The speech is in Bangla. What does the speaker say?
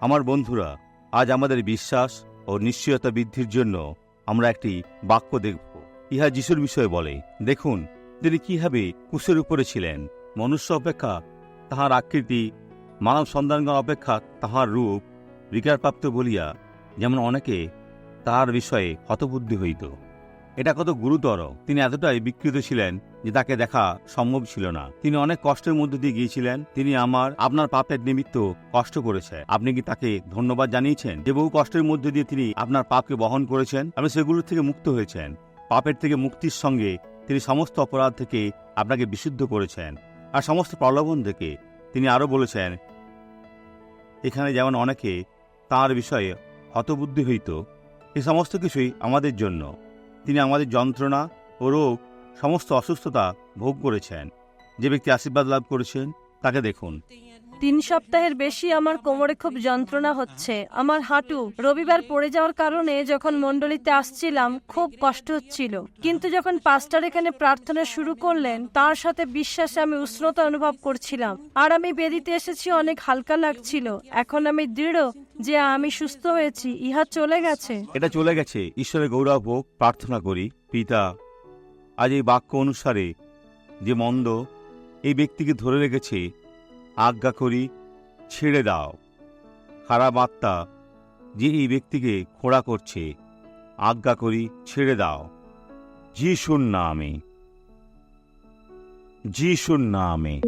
আমার বন্ধুরা, আজ আমাদের বিশ্বাস ও নিশ্চয়তা বৃদ্ধির জন্য আমরা একটি বাক্য দেখব। ইহা যিশুর বিষয়ে বলে, দেখুন, তিনি কীভাবে কুশের উপরে ছিলেন। মনুষ্য অপেক্ষা তাহার আকৃতি, মানব সন্তানগণ অপেক্ষা তাহার রূপ, বিকারপ্রাপ্ত বলিয়া যেমন অনেকে তাহার বিষয়ে হতবুদ্ধি হইত। এটা কত গুরুতর। তিনি এতটাই বিকৃত ছিলেন যে তাকে দেখা সম্ভব ছিল না। তিনি অনেক কষ্টের মধ্যে দিয়ে গিয়েছিলেন। তিনি আমার, আপনার পাপের নিমিত্ত কষ্ট করেছে। আপনি কি তাকে ধন্যবাদ জানিয়েছেন? যে বহু কষ্টের মধ্যে দিয়ে তিনি আপনার পাপকে বহন করেছেন আপনি সেগুলোর থেকে মুক্ত হয়েছেন। পাপের থেকে মুক্তির সঙ্গে তিনি সমস্ত অপরাধ থেকে আপনাকে বিশুদ্ধ করেছেন। আর সমস্ত প্রলোভন থেকে তিনি আরও বলেছেন, এখানে যেমন অনেকে তার বিষয়ে হতবুদ্ধি হইত এই সমস্ত কিছুই আমাদের জন্য। তিনি আমাদের যন্ত্রণা ও রোগ, সমস্ত অসুস্থতা ভোগ করেছেন। যে ব্যক্তি আশীর্বাদ লাভ করেছেন, তাকে দেখুন। তিন সপ্তাহের বেশি আমার কোমরে খুব যন্ত্রণা হচ্ছে। আমার হাঁটু রবিবার পড়ে যাওয়ার কারণে যখন মণ্ডলীতে আসছিলাম, খুব কষ্ট হচ্ছিল। কিন্তু যখন পাস্টার এখানে প্রার্থনা শুরু করলেন, তার সাথে বিশ্বাসে আমি উষ্ণতা অনুভব করছিলাম। আর আমি বেদিতে এসেছি, অনেক হালকা লাগছিল। এখন আমি দৃঢ় যে আমি সুস্থ হয়েছি, ইহা চলে গেছে। এটা চলে গেছে। ঈশ্বরের গৌরব হোক, প্রার্থনা করি, পিতা, আজ এই বাক্য অনুসারে যে মন্দ এই ব্যক্তিকে ধরে রেখেছে, আজ্ঞা করি, ছেড়ে দাও। খারাপ আত্মা যে এই ব্যক্তিকে খোড়া করছে, আজ্ঞা করি, ছেড়ে দাও। যিশুর নামে যিশুর নামে।